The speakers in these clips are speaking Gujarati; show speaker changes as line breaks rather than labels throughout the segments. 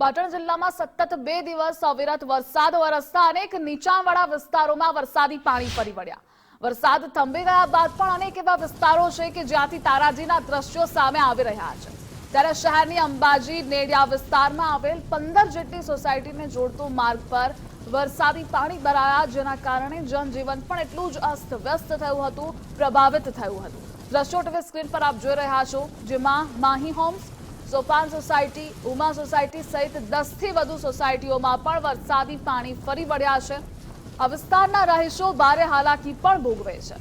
પાટણ જિલ્લામાં સતત બે દિવસ અવિરત વરસાદ, વરસતા અનેક નીચાણવાળા વિસ્તારોમાં વરસાદી પાણી ફરી વળ્યા. વરસાદ થંભી ગયા બાદ પણ અનેક એવા વિસ્તારો છે કે જ્યાંથી તારાજીના દ્રશ્યો સામે આવી રહ્યા છે. ત્યારે શહેરની અંબાજી, નેડિયા વિસ્તારમાં આવેલ પંદર જેટલી સોસાયટીને જોડતો માર્ગ પર વરસાદી પાણી ભરાયા, જેના કારણે જનજીવન પણ એટલું જ અસ્તવ્યસ્ત થયું હતું, પ્રભાવિત થયું હતું. દ્રશ્યો ટીવી સ્ક્રીન પર આપ જોઈ રહ્યા છો. જેમાં Mahi homes Sopan society, Uma society સહિત દસથી વધુ સોસાયટીઓમાં પણ વરસાદી પાણી ફરી વળ્યા છે. આ વિસ્તારના રહીશો ભારે હાલાકી પણ ભોગવે છે.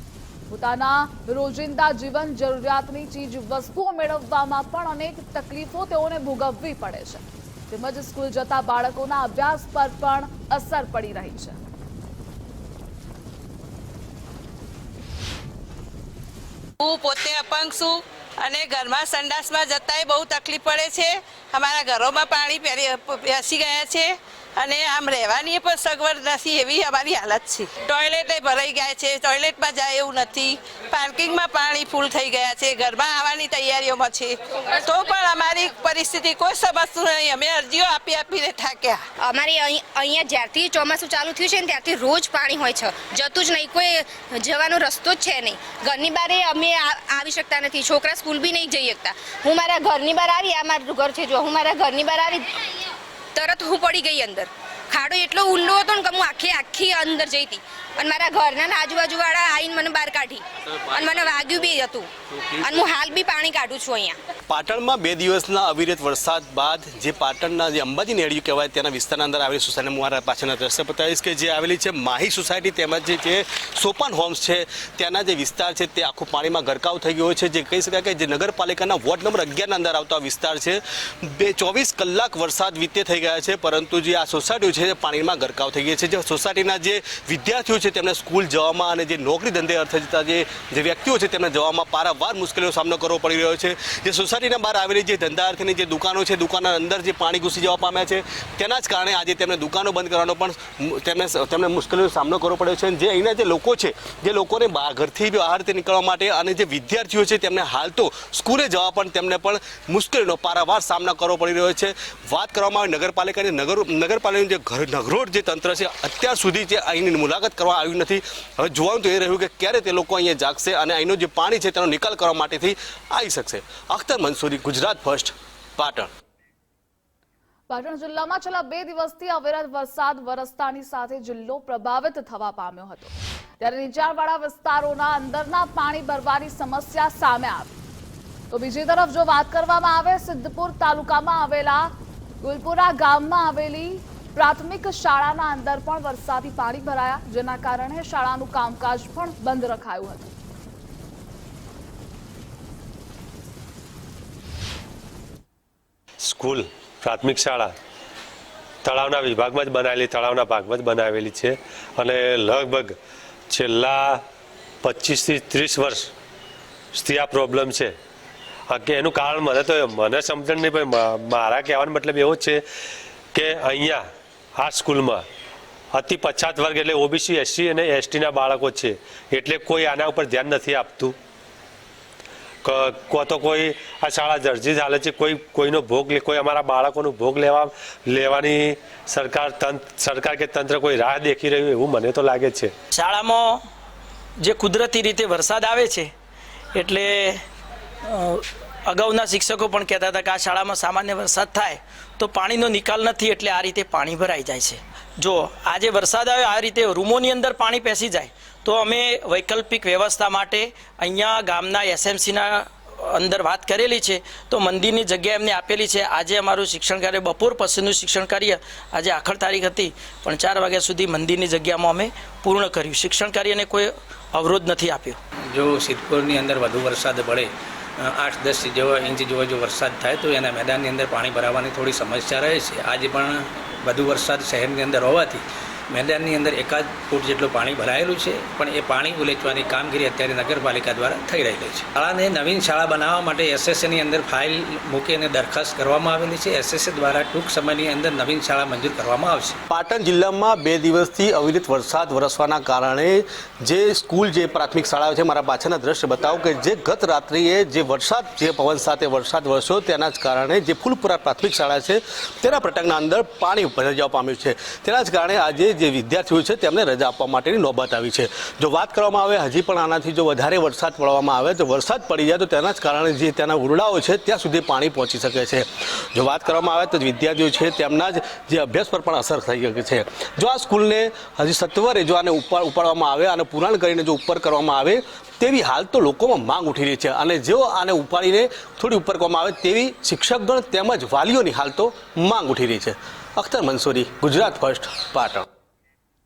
પોતાના રોજિંદા જીવન જરૂરિયાતની ચીજ વસ્તુઓ મેળવવામાં પણ અનેક તકલીફો તેઓને ભોગવવી પડે છે. તેમજ સ્કૂલ જતા બાળકોના અભ્યાસ પર પણ અસર પડી રહી છે.
હું પોતે અપંગ છું. અને ઘરમાં સંડાસમાં જતાંય બહુ તકલીફ પડે છે. અમારા ઘરોમાં પાણી બેસી ગયા છે. અને આમ રહેવાની પણ સગવડ નથી એવી અમારી હાલત છે. ટોયલેટે ભરાઈ ગયા છે ટોયલેટમાં જાય એવું નથી. પાર્કિંગમાં પાણી ફૂલ થઈ ગયા છે, ઘરમાં આવવાની તૈયારીઓમાં છે. તો પણ અમારી પરિસ્થિતિ કોઈ સમજતું નહીં. અમે અરજીઓ આપી આપીને થાક્યા.
અમારી અહીં અહીંયા જ્યારથી ચોમાસું ચાલુ થયું છે ને ત્યારથી રોજ પાણી હોય છે. જતું જ નહીં. કોઈ જવાનો રસ્તો જ છે નહીં. ઘરની બારે અમે આવી શકતા નથી. છોકરા સ્કૂલ બી નહીં જઈ શકતા. હું મારા ઘરની બહાર આવી, આ મારું ઘર છે. જો હું મારા ઘરની બહાર આવી તરત હું પડી ગઈ અંદર. ખાડો એટલો ઊંડો હતો ને કે આખી આખી અંદર જઈ હતી. અને મારા ઘરના આજુબાજુવાળા આવીને મને બહાર કાઢી. અને મને વાગ્યું બી હતું. અને હું હાલ બી પાણી કાઢું છું અહીંયા.
પાટણમાં બે દિવસના અવિરત વરસાદ બાદ જે પાટણના જે અંબાજી નેડિયું કહેવાય તેના વિસ્તારના અંદર આવેલી સોસાયટી હું મારા પાછળના દ્રશ્ય બતાવીશ કે જે આવેલી છે માહી સોસાયટી તેમજ જે સોપાન હોમ્સ છે, ત્યાંના જે વિસ્તાર છે તે આખું પાણીમાં ગરકાવ થઈ ગયો છે. જે કહી શકાય કે જે નગરપાલિકાના વોર્ડ નંબર અગિયારના અંદર આવતો વિસ્તાર છે. બે ચોવીસ કલાક વરસાદ વીતે થઈ ગયા છે, પરંતુ જે આ સોસાયટીઓ છે પાણીમાં ગરકાવ થઈ ગઈ છે. જે સોસાયટીના જે વિદ્યાર્થીઓ છે, તેમને સ્કૂલ જવામાં અને જે નોકરી ધંધે અર્થે જતા જે વ્યક્તિઓ છે, તેમને જવામાં પારાવાર મુશ્કેલીનો સામનો કરવો પડી રહ્યો છે. જે સોસાયટીના બહાર આવેલી જે ધંધાર્થીની જે દુકાનો છે, દુકાનના અંદર જે પાણી ઘૂસી જવા પામ્યા છે, તેના જ કારણે આજે તેમને દુકાનો બંધ કરવાનો પણ તેમને તેમને મુશ્કેલીનો સામનો કરવો પડ્યો છે. જે અહીંના જે લોકો છે, જે લોકોને ઘરથી બહાર તે નીકળવા માટે અને જે વિદ્યાર્થીઓ છે, તેમને હાલ તો સ્કૂલે જવા પણ તેમને પણ મુશ્કેલીનો પારાવાર સામનો કરવો પડી રહ્યો છે. વાત કરવામાં આવે નગરપાલિકાની નગર નગરપાલિકાનું જે ઘર નગરોડ જે તંત્ર છે અત્યાર સુધી જે અહીંની મુલાકાત કરવા આવી નથી. હવે જોવાનું તો એ રહ્યું કે ક્યારે તે લોકો અહીંયા જાગશે અને અહીંનું જે પાણી છે તેનો નિકાલ કરવા માટેથી આવી શકશે. અખ્તર મંસૂરી, ગુજરાત ફર્સ્ટ, પાટણ.
પાટણ જિલ્લામાં છેલ્લા બે દિવસથી અવિરત વરસાદ વરસતાની સાથે જિલ્લો પ્રભાવિત થવા પામ્યો હતો. ત્યારે નીચાણવાળા વિસ્તારોના અંદરના પાણી ભરવાની સમસ્યા સામે આવી. તો બીજી તરફ જો વાત કરવામાં આવે, સિદ્ધપુર તાલુકામાં આવેલા ગુલપુરા ગામમાં આવેલી પ્રાથમિક શાળાના અંદર પણ વરસાદી પાણી ભરાયા, જેના કારણે શાળાનું કામકાજ પણ બંધ રખાયું હતું.
સ્કૂલ, પ્રાથમિક શાળા, તળાવના વિભાગમાં જ બનાવેલી, તળાવના ભાગમાં જ બનાવેલી છે. અને લગભગ છેલ્લા પચીસથી ત્રીસ વર્ષથી આ પ્રોબ્લેમ છે. કે એનું કારણ મને તો, મને સમજણ નહીં ભાઈ મારા કહેવાનો મતલબ એવો છે કે અહીંયા આ સ્કૂલમાં. અતિ પછાત વર્ગ એટલે ઓબીસી એસસી અને એસટીના બાળકો છે. એટલે કોઈ આના ઉપર ધ્યાન નથી આપતું. ક- તો કોઈ આ શાળા જર્જી ચાલે છે. કોઈ, કોઈનો ભોગ લે, કોઈ અમારા બાળકોનો ભોગ લેવા, લેવાની સરકાર તંત્ર, સરકાર કે તંત્ર કોઈ રાહ દેખી રહ્યું એવું મને તો લાગે છે.
શાળામાં જે કુદરતી રીતે વરસાદ આવે છે, એટલે અગાઉના શિક્ષકો પણ કહેતા હતા કે આ શાળામાં સામાન્ય વરસાદ થાય તો પાણીનો નિકાલ નથી એટલે આ રીતે પાણી ભરાઈ જાય છે. જો આજે વરસાદ આવે, આ રીતે રૂમોની અંદર પાણી પેસી જાય, તો અમે વૈકલ્પિક વ્યવસ્થા માટે અહીંયા ગામના એસએમસીના અંદર વાત કરેલી છે. તો મંદિરની જગ્યા એમને આપેલી છે. આજે અમારું શિક્ષણ કાર્ય બપોર પછીનું શિક્ષણ કાર્ય આજે આખર તારીખ હતી, પણ ચાર વાગ્યા સુધી મંદિરની જગ્યામાં અમે પૂર્ણ કર્યું. શિક્ષણ કાર્યને કોઈ અવરોધ નથી આપ્યો.
જો સિદ્ધપુરની અંદર વધુ વરસાદ પડે આઠ દસ જેવો ઇંચ જેવો જો વરસાદ થાય તો એના મેદાનની અંદર પાણી ભરાવાની થોડી સમસ્યા રહે છે. આજે પણ વધુ વરસાદ શહેરની અંદર હોવાથી મેદાનની અંદર એકાદ ફૂટ જેટલું પાણી ભરાયેલું છે, પણ એ પાણી ઉલેચવાની કામગીરી અત્યારે નગરપાલિકા દ્વારા થઈ રહેલી છે. શાળાને નવીન શાળા બનાવવા માટે એસએસએની અંદર ફાઇલ મૂકી અને દરખાસ્ત કરવામાં આવેલી છે. એસએસએ દ્વારા ટૂંક સમયની અંદર નવીન શાળા મંજૂર કરવામાં આવશે.
પાટણ જિલ્લામાં બે દિવસથી અવિરત વરસાદ વરસવાના કારણે જે સ્કૂલ, જે પ્રાથમિક શાળાઓ છે, મારા પાછળના દ્રશ્ય બતાવો કે જે ગત રાત્રિએ જે વરસાદ, જે પવન સાથે વરસાદ વરસ્યો તેના જ કારણે જે ફૂલપુરા પ્રાથમિક શાળા છે, તેના પટકના અંદર પાણી ભરાઈ જવા પામ્યું છે. તેના જ કારણે આજે જે વિદ્યાર્થીઓ છે તેમને રજા આપવા માટેની નોબત આવી છે. જો વાત કરવામાં આવે, હજી પણ આનાથી જો વધારે વરસાદ પડવામાં આવે તો વરસાદ પડી જાય તો તેના જ કારણે જે તેના ઉરડાઓ છે, ત્યાં સુધી પાણી પહોંચી શકે છે. જો વાત કરવામાં આવે તો વિદ્યાર્થીઓ છે તેમના જ જે અભ્યાસ પર પણ અસર થઈ શકે છે. જો આ સ્કૂલને હજી સત્વરે જો આને ઉપર ઉપાડવામાં આવે અને પુરાણ કરીને જો ઉપર કરવામાં આવે, તેવી હાલ તો લોકોમાં માંગ ઉઠી રહી છે. અને જો આને ઉપાડીને થોડી ઉપર કરવામાં આવે, તેવી શિક્ષકગણ તેમજ વાલીઓની હાલ તો માંગ ઉઠી રહી છે. અખ્તર મંસૂરી, ગુજરાત ફર્સ્ટ, પાટણ.